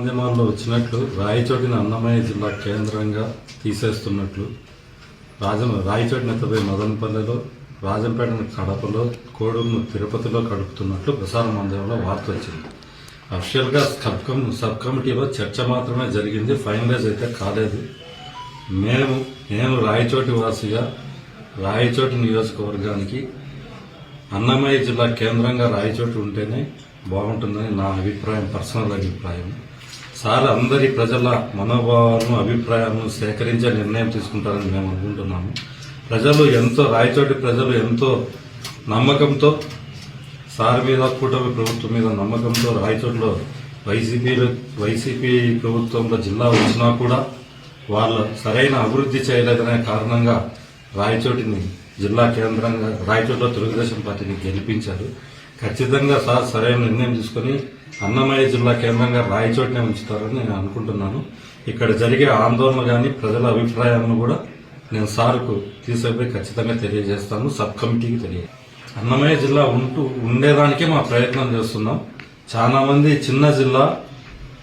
మాధ్యమాల్లో వచ్చినట్లు రాయచోటిని అన్నమయ్య జిల్లా కేంద్రంగా తీసేస్తున్నట్లు రాజం రాయచోటిని ఎత్తపోయి మదనపల్లెలో రాజంపేట కడపలో కోడూరును తిరుపతిలో కడుపుతున్నట్లు ప్రసార మాధ్యమంలో వార్త వచ్చింది. అఫిషియల్గా సబ్ కమ్ సబ్ కమిటీలో చర్చ మాత్రమే జరిగింది ఫైనలైజ్ అయితే కాలేదు. మేము నేను రాయచోటి వాసిగా రాయచోటి నియోజకవర్గానికి అన్నమయ్య జిల్లా కేంద్రంగా రాయచోటి ఉంటేనే బాగుంటుందని నా అభిప్రాయం పర్సనల్ అభిప్రాయం. సార్ అందరి ప్రజల మనోభావాలను అభిప్రాయాలను సేకరించే నిర్ణయం తీసుకుంటారని మేము అనుకుంటున్నాము. ప్రజలు ఎంతో రాయచోటి ప్రజలు ఎంతో నమ్మకంతో సార్ మీద కూటమి ప్రభుత్వం మీద నమ్మకంతో రాయచోట్లో వైసీపీలో వైసీపీ ప్రభుత్వంలో జిల్లా వచ్చినా కూడా వాళ్ళు సరైన అభివృద్ధి చేయలేదనే కారణంగా రాయచోటిని జిల్లా కేంద్రంగా రాయచోటిలో తెలుగుదేశం పార్టీని గెలిపించారు. ఖచ్చితంగా సార్ సరైన నిర్ణయం తీసుకొని అన్నమయ్య జిల్లా కేంద్రంగా రాయచోటనే ఉంచుతారని నేను అనుకుంటున్నాను. ఇక్కడ జరిగే ఆందోళన కానీ ప్రజల అభిప్రాయాలను కూడా నేను సార్కు తీసుకుపోయి ఖచ్చితంగా తెలియజేస్తాను. సబ్ కమిటీకి తెలియ. అన్నమయ్య జిల్లా ఉంటూ ఉండేదానికే మా ప్రయత్నం చేస్తున్నాం. చాలామంది చిన్న జిల్లా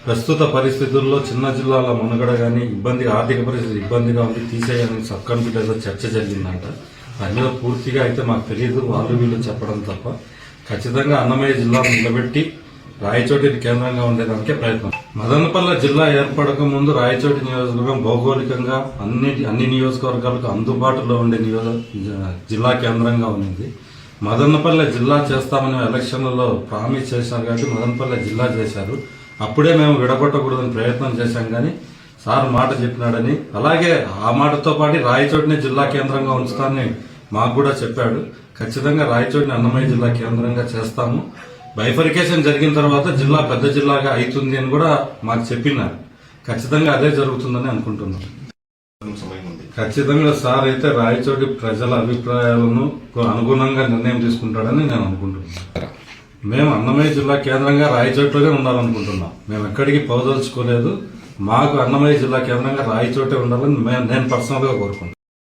ప్రస్తుత పరిస్థితుల్లో చిన్న జిల్లాల మనుగడ కానీ ఇబ్బంది ఆర్థిక పరిస్థితి ఇబ్బందిగా ఉంది తీసేయాలని సబ్ కమిటీలో చర్చ జరిగిందంట. దాని మీద పూర్తిగా అయితే మాకు తెలియదు వాళ్ళు వీళ్ళు చెప్పడం తప్ప. ఖచ్చితంగా అన్నమయ్య జిల్లాను నిలబెట్టి రాయచోటిని కేంద్రంగా ఉండేదానికే ప్రయత్నం. మదనపల్ల జిల్లా ఏర్పడక ముందు రాయచోటి నియోజకవర్గం భౌగోళికంగా అన్ని అన్ని నియోజకవర్గాలకు అందుబాటులో ఉండే నియోజక జిల్లా కేంద్రంగా ఉంది మదనపల్లె జిల్లా చేస్తామని ఎలక్షన్లలో ప్రామిస్ చేశారు కాబట్టి మదనపల్లె జిల్లా చేశారు. అప్పుడే మేము విడగొట్టకూడదని ప్రయత్నం చేశాం కానీ సార్ మాట చెప్పినాడని అలాగే ఆ మాటతో పాటు రాయచోటిని జిల్లా కేంద్రంగా ఉంచుతానని మాకు కూడా చెప్పాడు. ఖచ్చితంగా రాయచోటిని అన్నమయ్య జిల్లా కేంద్రంగా చేస్తాము. బైఫరికేషన్ జరిగిన తర్వాత జిల్లా పెద్ద జిల్లాగా అవుతుంది అని కూడా మాకు చెప్పినారు. ఖచ్చితంగా అదే జరుగుతుందని అనుకుంటున్నాం. ఖచ్చితంగా సార్ అయితే రాయచోటి ప్రజల అభిప్రాయాలను అనుగుణంగా నిర్ణయం తీసుకుంటాడని నేను అనుకుంటున్నాను. మేము అన్నమయ్య జిల్లా కేంద్రంగా రాయచోట్లోనే ఉండాలనుకుంటున్నాం. మేము ఎక్కడికి పౌదలుచుకోలేదు. మాకు అన్నమయ్య జిల్లా కేంద్రంగా రాయచోటే ఉండాలని నేను పర్సనల్గా కోరుకుంటున్నాను.